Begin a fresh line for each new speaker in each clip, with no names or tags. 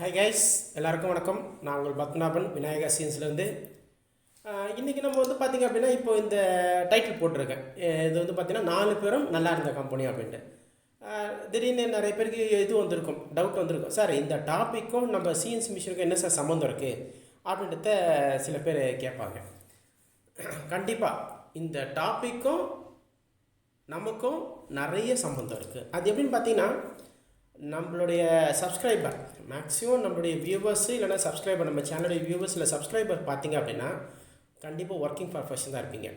Hi guys எல்லாருக்கும் வணக்கம். நான் உங்கள் பத்மநாபன். விநாயகா சீன்ஸ்லேருந்து இன்றைக்கி நம்ம வந்து பார்த்திங்க அப்படின்னா இப்போ இந்த டைட்டில் போட்டிருக்கேன். இது வந்து பார்த்திங்கன்னா நாலு பேரும் நல்லா இருந்த கம்பெனி அப்படின்ட்டு திடீர்னு நிறைய பேருக்கு இது வந்திருக்கும் டவுட் வந்திருக்கும். சார் இந்த டாப்பிக்கும் நம்ம சிஎன்ஸ் மிஷினுக்கும் என்ன சார் சம்மந்தம் இருக்குது அப்படின்றத சில பேர் கேட்பாங்க. கண்டிப்பாக இந்த டாப்பிக்கும் நமக்கும் நிறைய சம்மந்தம் இருக்குது அது எப்படின்னு பார்த்தீங்கன்னா நம்மளுடைய சப்ஸ்கிரைபர் மேக்ஸிமம் நம்மளுடைய வியூவர்ஸு இல்லைனா சப்ஸ்கிரைபர் நம்ம சேனலுடைய வியூவர்ஸ் இல்லை சப்ஸ்கிரைபர் பார்த்தீங்க அப்படின்னா கண்டிப்பாக ஒர்க்கிங் ப்ரொஃபஷன் தான் இருப்பீங்க.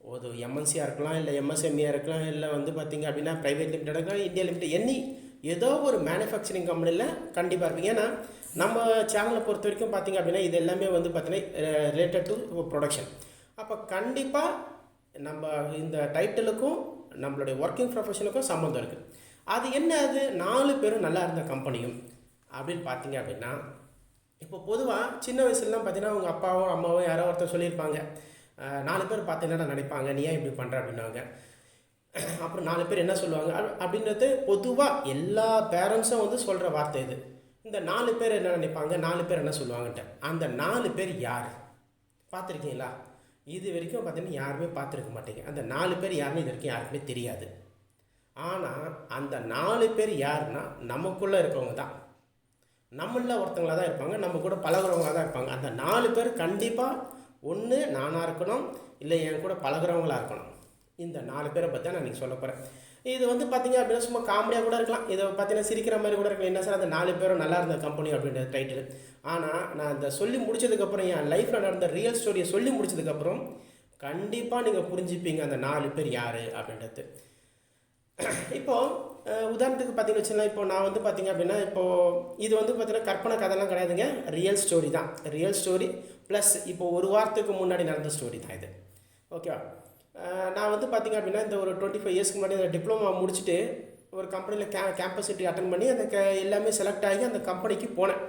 ஒரு எம்என்சியாக இருக்கலாம் இல்லை எம்எஸ்எம்இயாக இருக்கலாம் இல்லை வந்து பார்த்தீங்க அப்படின்னா ப்ரைவேட் லிமிடெட் இருக்கலாம் இந்தியா லிமிடெட் எனி ஏதோ ஒரு மேனுஃபேக்சரிங் கம்பெனியில் கண்டிப்பாக இருப்பீங்க. ஏன்னா நம்ம சேனலை பொறுத்த வரைக்கும் பார்த்தீங்க அப்படின்னா இது எல்லாமே வந்து பார்த்தீங்கன்னா ரிலேட்டட் டு ப்ரொடக்ஷன் அப்போ கண்டிப்பாக நம்ம இந்த டைட்டிலுக்கும் நம்மளுடைய ஒர்க்கிங் ப்ரொஃபஷனுக்கும் சம்மந்தம் இருக்குது அது என்ன அது? நாலு பேரும் நல்லா இருந்த கம்பெனியும் அப்படின்னு பார்த்தீங்க அப்படின்னா இப்போ பொதுவாக சின்ன வயசுலலாம் பார்த்தீங்கன்னா அவங்க அப்பாவோ அம்மாவோ யாரோ ஒருத்தர் சொல்லியிருப்பாங்க. நாலு பேர் பார்த்தீங்கன்னா நினைப்பாங்க நீ ஏன் இப்படி பண்ணுற அப்படின்னாங்க அப்புறம் நாலு பேர் என்ன சொல்லுவாங்க? அப்படின்றது பொதுவாக எல்லா பேரண்ட்ஸும் வந்து சொல்கிற வார்த்தை இது. இந்த நாலு பேர் என்ன நினைப்பாங்க? நாலு பேர் என்ன சொல்லுவாங்கன்ட்டு. அந்த நாலு பேர் யார்? பார்த்துருக்கீங்களா? இது வரைக்கும் பார்த்தீங்கன்னா யாருமே பார்த்துருக்க மாட்டேங்க. அந்த நாலு பேர் யாருமே இது வரைக்கும் யாருக்குமே தெரியாது. ஆனால் அந்த நாலு பேர் யாருன்னா நமக்குள்ளே இருக்கவங்க தான். நம்மள ஒருத்தங்களாக தான் இருப்பாங்க நம்ம கூட பழகுறவங்களா தான் இருப்பாங்க. அந்த நாலு பேர் கண்டிப்பாக ஒன்று நானாக இருக்கணும் இல்லை என் கூட பழகுறவங்களா இருக்கணும். இந்த நாலு பேரை பற்றி தான் நான் நீங்கள் சொல்ல போகிறேன் இது வந்து பார்த்தீங்க அப்படின்னா சும்மா காமெடியாக கூட இருக்கலாம். இதை பார்த்தீங்கன்னா சிரிக்கிற மாதிரி கூட இருக்கலாம். என்ன சார் அந்த நாலு பேரும் நல்லா இருந்த கம்பெனி அப்படின்ற டைட்டில் ஆனால் நான் இந்த சொல்லி முடிச்சதுக்கப்புறம் என் லைஃப்பில் நடந்த ரியல் ஸ்டோரியை சொல்லி முடிச்சதுக்கப்புறம் கண்டிப்பாக நீங்கள் புரிஞ்சுப்பீங்க அந்த நாலு பேர் யார் அப்படின்றது. இப்போது உதாரணத்துக்கு பார்த்தீங்கன்னு வச்சுக்கலாம் இப்போ நான் வந்து பார்த்தீங்க அப்படின்னா இப்போது இது வந்து பார்த்தீங்கன்னா கற்பனை கதைலாம் கிடையாதுங்க. ரியல் ஸ்டோரி தான். ரியல் ஸ்டோரி ப்ளஸ் இப்போ ஒரு வாரத்துக்கு முன்னாடி நடந்த ஸ்டோரி தான் இது. ஓகேவா நான் வந்து பார்த்தீங்க அப்படின்னா இந்த ஒரு டுவெண்ட்டி ஃபைவ் இயர்ஸ்க்கு முன்னாடி அந்த டிப்ளமா முடிச்சுட்டு ஒரு கம்பெனியில் கே கேம்பஸ் அட்டன் பண்ணி அந்த க எல்லாமே செலக்ட் ஆகி அந்த கம்பெனிக்கு போனேன்.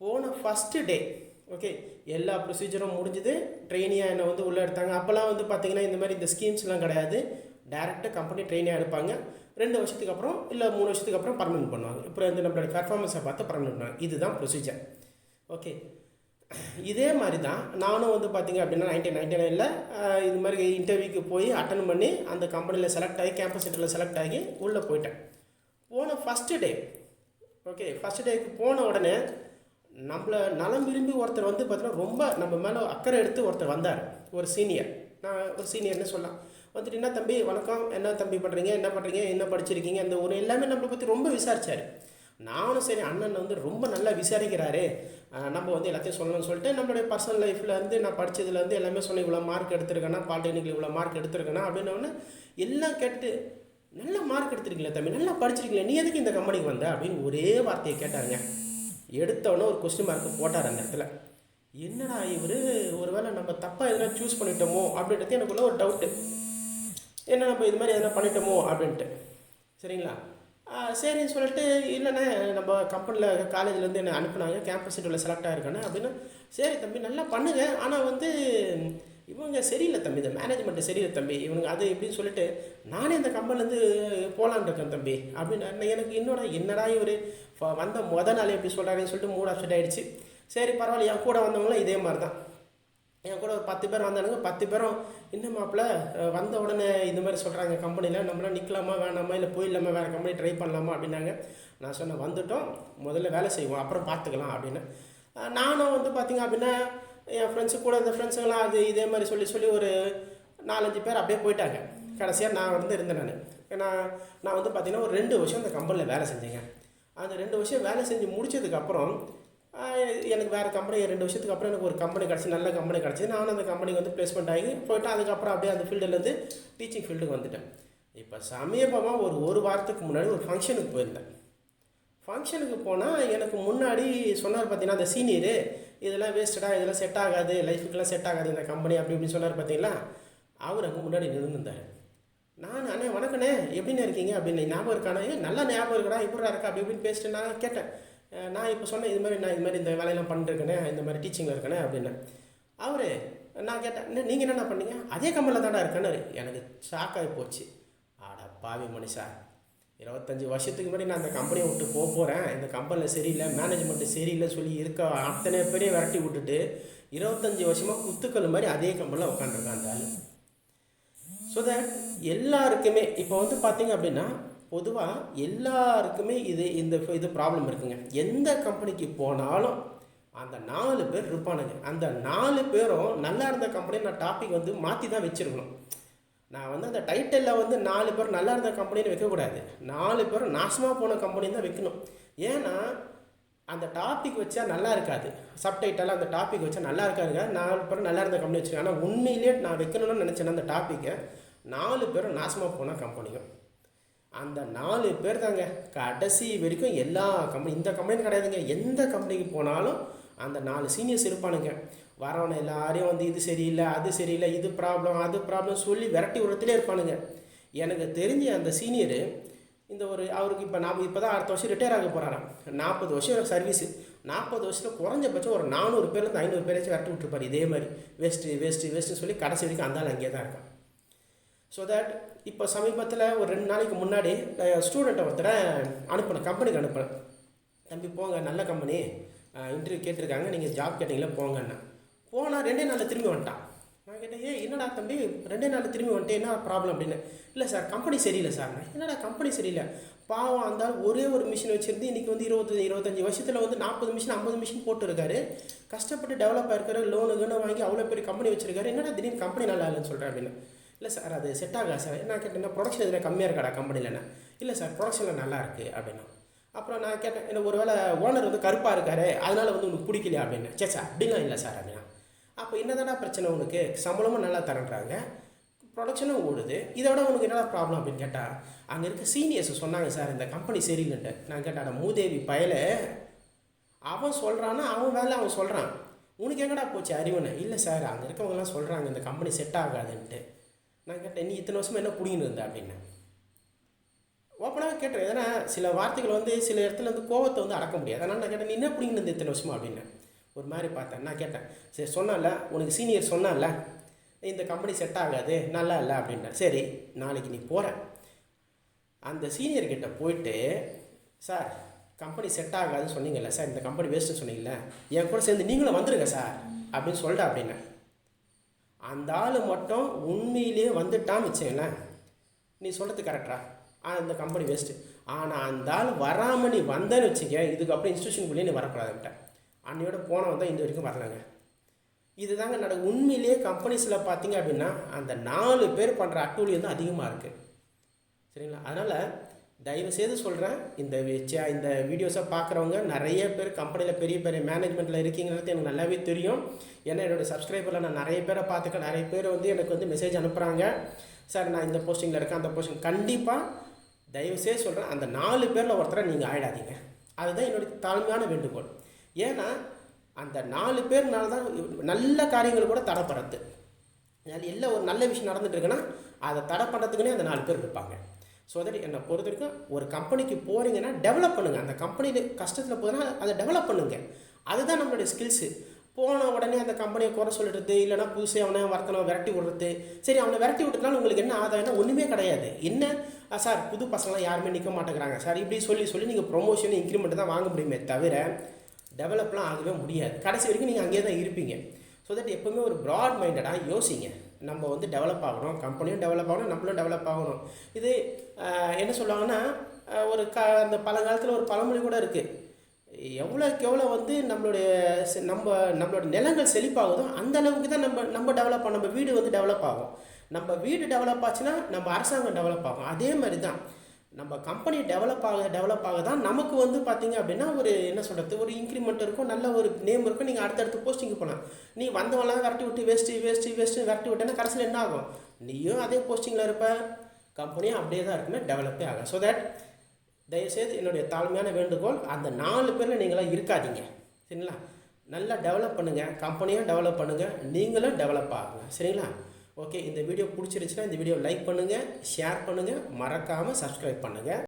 போன ஃபஸ்ட்டு டே ஓகே எல்லா ப்ரொசீஜரும் முடிஞ்சுது. ட்ரெயினியாக என்னை வந்து உள்ளே எடுத்தாங்க. அப்போல்லாம் வந்து பார்த்தீங்கன்னா இந்த மாதிரி இந்த ஸ்கீம்ஸ்லாம் கிடையாது. டேரெக்டாக கம்பெனி ட்ரெயினாக எடுப்பாங்க. ரெண்டு வருஷத்துக்கு அப்புறம் இல்லை மூணு வருஷத்துக்கு அப்புறம் பர்மனெண்ட் பண்ணுவாங்க. இப்போ வந்து நம்மளோட பர்ஃபார்மன்ஸை பார்த்து பர்மனெண்ட் பண்ணுவாங்க. இதுதான் ப்ரொசீஜர் ஓகே இதே மாதிரி தான் நானும் வந்து பார்த்தீங்க அப்படின்னா நைன்டீன் நைன்டி நைனில் இது மாதிரி இன்டர்வியூக்கு போய் அட்டன் பண்ணி அந்த கம்பெனியில் செலக்ட் ஆகி கேம்பஸ் சென்டரில் செலக்ட் ஆகி உள்ளே போயிட்டேன். போன ஃபஸ்ட்டு டே ஓகே ஃபஸ்ட் டேக்கு போன உடனே நம்மளை நலம் விரும்பி ஒருத்தர் வந்து பார்த்தீங்கன்னா ரொம்ப நம்ம மேலே அக்கறை எடுத்து ஒருத்தர் வந்தார். ஒரு சீனியர் நான் ஒரு சீனியர்னு சொல்லலாம். வந்துட்டு என்ன தம்பி? வணக்கம். என்ன தம்பி பண்ணுறீங்க என்ன பண்ணுறீங்க என்ன படிச்சிருக்கீங்க? அந்த ஒரு எல்லாமே நம்மளை பற்றி ரொம்ப விசாரிச்சார். நானும் சரி அண்ணன் வந்து ரொம்ப நல்லா விசாரிக்கிறாரு. நம்ம வந்து எல்லாத்தையும் சொல்லணும்னு சொல்லிட்டு நம்மளுடைய பர்சனல் லைஃப்பில் வந்து நான் படித்ததுலேருந்து எல்லாமே சொன்னேன் இவ்வளோ மார்க் எடுத்திருக்கேன்னா பாலிடெக்னிக்கில் இவ்வளோ மார்க் எடுத்திருக்கேன்னா அப்படின்னு எல்லாம் கேட்டு நல்ல மார்க் எடுத்திருக்கீங்களா தம்பி. நல்லா படிச்சிருக்கீங்களா. நீ எதுக்கு இந்த கம்பெனிக்கு வந்த? அப்படின்னு ஒரே வார்த்தையை கேட்டாருங்க. எடுத்தவொடனே ஒரு கொஸ்டின் மார்க் போட்டார் அந்த இடத்துல. என்னடா இவர்? ஒருவேளை நம்ம தப்பாக எதனா சூஸ் பண்ணிட்டோமோ? அப்படின்றது எனக்குள்ள ஒரு டவுட்டு என்ன நம்ம இது மாதிரி எதனா பண்ணிட்டோமோ அப்படின்ட்டு. சரிங்களா? சரின்னு சொல்லிட்டு இல்லைண்ணே நம்ம கம்பெனியில் காலேஜ்லேருந்து என்னை அனுப்புனாங்க. கேம்பஸ் இன்டர்வியூவில் செலக்ட் ஆகிருக்கானே அப்படின்னு சரி தம்பி நல்லா பண்ணுங்க. ஆனால் வந்து இவங்க சரியில்லை தம்பி. இந்த மேனேஜ்மெண்ட் சரியில்லை தம்பி. இவனுங்க அது எப்படின்னு சொல்லிட்டு நானே இந்த கம்பெனிலேருந்து போகலான் இருக்கேன் தம்பி. அப்படின்னு எனக்கு என்னடா என்னடா இவர்? வந்த முத நாள் எப்படி சொல்கிறாருன்னு சொல்லிட்டு மூட் அப்செட் ஆகிடுச்சு சரி பரவாயில்ல என் கூட வந்தவங்களாம் இதே மாதிரி தான் என் கூட ஒரு பத்து பேர் வந்தானுங்க. பத்து பேரும் இன்னும் மாப்பிள்ள வந்த உடனே இந்த மாதிரி சொல்கிறாங்க கம்பெனியில் நம்மளாம் நிற்கலாமா வேணாமா இல்லை போயிடலாமா வேறு கம்பெனி ட்ரை பண்ணலாமா அப்படின்னாங்க. நான் சொன்னேன் வந்துட்டோம் முதல்ல வேலை செய்வோம் அப்புறம் பார்த்துக்கலாம் அப்படின்னு. நானும் வந்து பார்த்தீங்க அப்படின்னா என் ஃப்ரெண்ட்ஸு கூட இந்த ஃப்ரெண்ட்ஸுங்களாம் அது இதே மாதிரி சொல்லி சொல்லி ஒரு நாலஞ்சு பேர் அப்படியே போயிட்டாங்க. கடைசியாக நான் வந்து இருந்தேன் நான். ஏன்னா நான் வந்து பார்த்திங்கன்னா ஒரு ரெண்டு வருஷம் அந்த கம்பெனியில் வேலை செஞ்சேங்க. அந்த ரெண்டு வருஷம் வேலை செஞ்சு முடிச்சதுக்கப்புறம் எனக்கு வேறு கம்பெனி ரெண்டு வருஷத்துக்கு அப்புறம் எனக்கு ஒரு கம்பெனி கிடச்சி நல்ல கம்பெனி கிடச்சி. நானும் அந்த கம்பெனிக்கு வந்து ப்ளேஸ்மெண்ட் ஆகி போயிட்டு அதுக்கப்புறம் அப்படியே அந்த ஃபீல்டுலேருந்து டீச்சிங் ஃபீல்டுக்கு வந்துட்டேன். இப்போ சமீபமாக ஒரு ஒரு வாரத்துக்கு முன்னாடி ஒரு ஃபங்க்ஷனுக்கு போயிருந்தேன். ஃபங்க்ஷனுக்கு போனால் எனக்கு முன்னாடி சொன்னார் பார்த்தீங்கன்னா அந்த சீனியரு இதெல்லாம் வேஸ்டடாக இதெல்லாம் செட் ஆகாது லைஃபுக்கெல்லாம் செட் ஆகாது இந்த கம்பெனி அப்படி இப்படின்னு சொன்னார் பார்த்தீங்களா அவர் அங்கே முன்னாடி நின்றுந்தார் நான் அண்ணே வணக்கண்ணே எப்படின்னு இருக்கீங்க? அப்படின்னு ஞாபகம் இருக்கானே நல்லா ஞாபகம் இருக்கடா இப்படா இருக்கா? அப்படி இப்படின்னு பேசிட்டு நான் கேட்டேன். நான் இப்போ சொன்னேன் இது மாதிரி நான் இது மாதிரி இந்த வேலையெல்லாம் பண்ணிருக்கேனே இந்த மாதிரி டீச்சிங்கில் இருக்கேனே அப்படின்னு அவர் நான் கேட்டேன் நீங்கள் என்னென்ன பண்ணீங்க? அதே கம்பெனியில் தானே இருக்கேன்னு. எனக்கு ஷாக் ஆகி போச்சு. ஆடா பாவி மனுஷா இருபத்தஞ்சி வருஷத்துக்கு முன்னாடி நான் இந்த கம்பெனியை விட்டு போக போகிறேன் இந்த கம்பெனியில் சரியில்லை மேனேஜ்மெண்ட்டு சரியில்லை சொல்லி இருக்க அத்தனை பேரையும் விரட்டி விட்டுட்டு இருபத்தஞ்சி வருஷமாக குத்துக்கள் மாதிரி அதே கம்பெனியில் உட்காந்துருக்கான் அந்த ஆள். ஸோ தட் எல்லாருக்குமே இப்போ வந்து பார்த்தீங்க அப்படின்னா பொதுவாக எல்லாருக்குமே இது இந்த இது ப்ராப்ளம் இருக்குங்க. எந்த கம்பெனிக்கு போனாலும் அந்த நாலு பேர் இருப்பானுங்க. அந்த நாலு பேரும் நல்லா இருந்த கம்பெனி நான் டாபிக் வந்து மாற்றி தான் வச்சுருக்கணும். நான் வந்து அந்த டைட்டிலில் வந்து நாலு பேர் நல்லா இருந்த கம்பெனின்னு வைக்கக்கூடாது. நாலு பேரும் நாசமாக போன கம்பெனி தான் வைக்கணும். ஏன்னா அந்த டாபிக் வச்சா நல்லா இருக்காது. சப்டைட்டில் அந்த டாபிக் வச்சா நல்லா இருக்காதுங்க நாலு பேர் நல்லா இருந்த கம்பெனி வச்சுருக்கேன் ஆனால் உண்மையிலே நான் வைக்கணும்னு நினச்சேன்னா அந்த டாப்பிக்கை நாலு பேரும் நாசமாக போன கம்பெனியும் அந்த நாலு பேர் தாங்க. கடைசி வரைக்கும் எல்லா கம்பெனி இந்த கம்பெனி கிடையாதுங்க. எந்த கம்பெனிக்கு போனாலும் அந்த நாலு சீனியர்ஸ் இருப்பானுங்க. வரவனை எல்லாரையும் வந்து இது சரியில்லை அது சரியில்லை இது ப்ராப்ளம் அது ப்ராப்ளம் சொல்லி விரட்டி விடத்துலேயே இருப்பானுங்க. எனக்கு தெரிஞ்ச அந்த சீனியரு இந்த ஒரு அவருக்கு இப்போ நாம் இப்போ தான் அடுத்த வருஷம் ரிட்டையர் ஆக போகிறாராம் நாற்பது வருஷம் சர்வீஸு நாற்பது வருஷத்தில் குறைஞ்சபட்சம் ஒரு நானூறு பேர்லேருந்து ஐநூறு பேராச்சும் விரட்டி விட்டுருப்பார். இதே மாதிரி. வேஸ்ட்டு வேஸ்ட்டு வேஸ்ட்டுன்னு சொல்லி கடைசி வரைக்கும் அந்த அங்கேயே தான் இருக்கான். ஸோ தட் இப்போ சமீபத்தில் ஒரு ரெண்டு நாளைக்கு முன்னாடி ஸ்டூடெண்ட்டை ஒருத்தரை அனுப்பினேன் கம்பெனிக்கு அனுப்பினேன். தம்பி போங்க நல்ல கம்பெனி இன்டர்வியூ கேட்டிருக்காங்க. நீங்கள் ஜாப் கேட்டிங்களே? போங்கண்ணா போனால் ரெண்டே நாளில் திரும்பி வந்துட்டான். நான் கேட்டேன் ஏ என்னடா தம்பி? ரெண்டே நாளில் திரும்பி வந்துட்டேன் என்ன ப்ராப்ளம் அப்படின்னு. இல்லை சார் கம்பெனி சரியில்லை சார். என்னடா கம்பெனி சரியில்லை? பாவம் அந்த ஒரே ஒரு மிஷின் வச்சுருந்து இன்றைக்கி வந்து இருபது இருபத்தஞ்சி வருஷத்தில் வந்து நாற்பது மிஷின் ஐம்பது மிஷின் போட்டுருக்காரு. கஷ்டப்பட்டு டெவலப் ஆயிருக்காரு லோனு கீனு வாங்கி அவ்வளோ பெரிய கம்பெனி வச்சிருக்காரு. என்னடா திடீர்னு கம்பெனி நல்லா இல்லைன்னு சொல்கிறேன் அப்படின்னு. இல்லை சார் அது செட் ஆகாது சார். நான் கேட்டேன் ப்ரொடக்ஷன் எதுனா கம்மியாக இருக்காடா கம்பெனியில் இல்லை சார் ப்ரொடக்ஷனில் நல்லா இருக்குது அப்படின்னா. அப்புறம் நான் கேட்டேன் என்ன ஒரு வேளை ஓனர் வந்து கருப்பாக இருக்காரு அதனால் வந்து உனக்கு பிடிக்கலையா? அப்படின்னு சே சார் அப்படிலாம் இல்லை சார் அப்படின்னா. அப்போ என்னதானா பிரச்சனை உனக்கு? சம்பளமும் நல்லா தரன்றாங்க. ப்ரொடக்ஷனும் ஓடுது. இதை விட உனக்கு என்னடா ப்ராப்ளம் அப்படின்னு கேட்டால் அங்கே இருக்க சீனியர்ஸ் சொன்னாங்க சார் இந்த கம்பெனி சரியில்லைன்ட்டு. நான் கேட்டேன் மூதேவி பயலை. அவன் சொல்கிறான்னா அவன் வேலை அவன் சொல்கிறான் உனக்கு எங்கடா போச்சு அறிவுன்னு? இல்லை சார் அங்கே இருக்கவங்கலாம் சொல்கிறாங்க இந்த கம்பெனி செட் ஆகாதுன்ட்டு. நான் கேட்டேன் நீ இத்தனை வருஷமாக என்ன பிடிங்கின்னு இருந்த? அப்படின்னு. ஓப்பனாக கேட்டேன். ஏன்னா சில வார்த்தைகள் வந்து சில இடத்துல வந்து கோவத்தை வந்து அடக்க முடியாது. அதனால் நான் கேட்டேன் நீ என்ன பிடிங்கின்னு இருந்த இத்தனை வருஷமா? அப்படின்னு. ஒரு மாதிரி பார்த்தேன். நான் கேட்டேன் சரி சொன்னால உனக்கு சீனியர் சொன்னால இந்த கம்பெனி செட் ஆகாது நல்லா இல்லை அப்படின்னா சரி நாளைக்கு நீ போகிற அந்த சீனியர்கிட்ட போயிட்டு சார் கம்பெனி செட் ஆகாதுன்னு சொன்னீங்கல்ல சார் இந்த கம்பெனி வேஸ்ட்டுன்னு சொன்னீங்கல்ல என் கூட சேர்ந்து நீங்களும் வந்துடுங்க சார் அப்படின்னு சொல்லிட்டு அப்படின்னு. அந்த ஆள் மட்டும் உண்மையிலேயே வந்துட்டான்னு வச்சுங்களேன் நீ சொல்கிறது கரெக்டா அந்த கம்பெனி வேஸ்ட்டு ஆனால் அந்த ஆள் வராமல் நீ வந்தேன்னு வச்சுக்க இதுக்கப்புறம் இன்ஸ்டியூஷனுக்குள்ளேயே நீ வரக்கூடாதுன்ட்ட அன்னையோட போனவன் தான் இந்த வரைக்கும் வரலங்க. இதுதாங்க நட உண்மையிலேயே கம்பெனிஸில் பார்த்தீங்க அப்படின்னா அந்த நாலு பேர் பண்ணுற அட்டூழியம் தான் அதிகமாக இருக்குது சரிங்களா? அதனால் தயவு செய்து சொல்கிறேன் இந்த வச்சா இந்த வீடியோஸை பார்க்குறவங்க நிறைய பேர் கம்பெனியில் பெரிய பெரிய மேனேஜ்மெண்ட்டில் இருக்கீங்கிறது எனக்கு நல்லாவே தெரியும். ஏன்னா என்னோடய சப்ஸ்கிரைபரில் நான் நிறைய பேரை பார்த்துக்க நிறைய பேர் வந்து எனக்கு வந்து மெசேஜ் அனுப்புகிறாங்க சார் நான் இந்த போஸ்டிங்கில் இருக்கேன் அந்த போஸ்டிங் கண்டிப்பாக தயவுசெய்து சொல்கிறேன் அந்த நாலு பேரில் ஒருத்தரை நீங்கள் ஆயிடாதீங்க. அதுதான் என்னுடைய தாழ்மையான வேண்டுகோள். ஏன்னா அந்த நாலு பேர்னால தான் நல்ல காரியங்கள் கூட தடைப்படுறது எல்லாம் ஒரு நல்ல விஷயம் நடந்துட்டு இருக்குன்னா அதை தடை பண்ணுறதுக்குனே அந்த நாலு பேர் இருப்பாங்க. ஸோ தட் என்னை பொறுத்த வரைக்கும் ஒரு கம்பெனிக்கு போகிறீங்கன்னா டெவலப் பண்ணுங்கள் அந்த கம்பெனியில் கஷ்டத்தில் போதுன்னா அதை டெவலப் பண்ணுங்கள் அதுதான் நம்மளுடைய ஸ்கில்ஸு போன உடனே அந்த கம்பெனியை குறை சொல்லிடுறது இல்லைனா புதுசு அவனை வரத்தனை விரட்டி விடுறது. சரி அவனை விரட்டி விட்டதுனால உங்களுக்கு என்ன ஆதாயம்னா ஒன்றுமே கிடையாது. என்ன? சார் புது பசங்களாம் யாருமே நிற்க மாட்டேங்கிறாங்க. சார் இப்படி சொல்லி சொல்லி நீங்கள் ப்ரொமோஷன் இன்க்ரிமெண்ட் தான் வாங்க முடியுமே தவிர டெவலப்லாம் ஆகவே முடியாது. கடைசி வரைக்கும் நீங்கள் அங்கேயே தான் இருப்பீங்க. ஸோ தட் எப்போவுமே ஒரு ப்ராட் மைண்டடாக யோசிங்க. நம்ம வந்து டெவலப் ஆகணும். கம்பெனியும் டெவலப் ஆகணும் நம்மளும் டெவலப் ஆகணும். இது என்ன சொல்லுவாங்கன்னா ஒரு க அந்த பழங்காலத்தில் ஒரு பழமொழி கூட இருக்குது எவ்வளோக்கு எவ்வளோ வந்து நம்மளுடைய நம்ம நம்மளோட நிலங்கள் செழிப்பாகுதோ அந்த அளவுக்கு தான் நம்ம நம்ம டெவலப் ஆகும் நம்ம வீடு வந்து டெவலப் ஆகும். நம்ம வீடு டெவலப் ஆச்சுன்னா நம்ம அரசாங்கம் டெவலப் ஆகும். அதே மாதிரி தான் நம்ம கம்பெனி டெவலப் ஆக டெவலப் ஆக தான் நமக்கு வந்து பார்த்தீங்க அப்படின்னா ஒரு என்ன சொல்கிறது ஒரு இன்க்ரிமெண்ட் இருக்கும் நல்ல ஒரு நேம் இருக்கும். நீங்கள் அடுத்தடுத்து போஸ்டிங்கு போகலாம் நீ வந்தவங்களாம் விரட்டி விட்டு வேஸ்ட்டு வேஸ்ட்டு வேஸ்ட்டு விரட்டி விட்டேன்னா கடைசியில் என்ன ஆகும்? நீயும் அதே போஸ்டிங்கில் இருப்ப. கம்பெனியும் அப்படியே தான் இருக்குமே டெவலப்பே ஆகும் ஸோ தட் தயவுசெய்து என்னுடைய தாழ்மையான வேண்டுகோள் அந்த நாலு பேரில் நீங்களாம் இருக்காதீங்க. சரிங்களா? நல்லா டெவலப் பண்ணுங்கள் கம்பெனியும் டெவலப் பண்ணுங்கள் நீங்களும் டெவலப் ஆகுங்க. சரிங்களா? ஓகே இந்த வீடியோ பிடிச்சிருச்சுன்னா இந்த வீடியோ லைக் பண்ணுங்கள் ஷேர் பண்ணுங்கள் மறக்காமல் சப்ஸ்கிரைப் பண்ணுங்கள்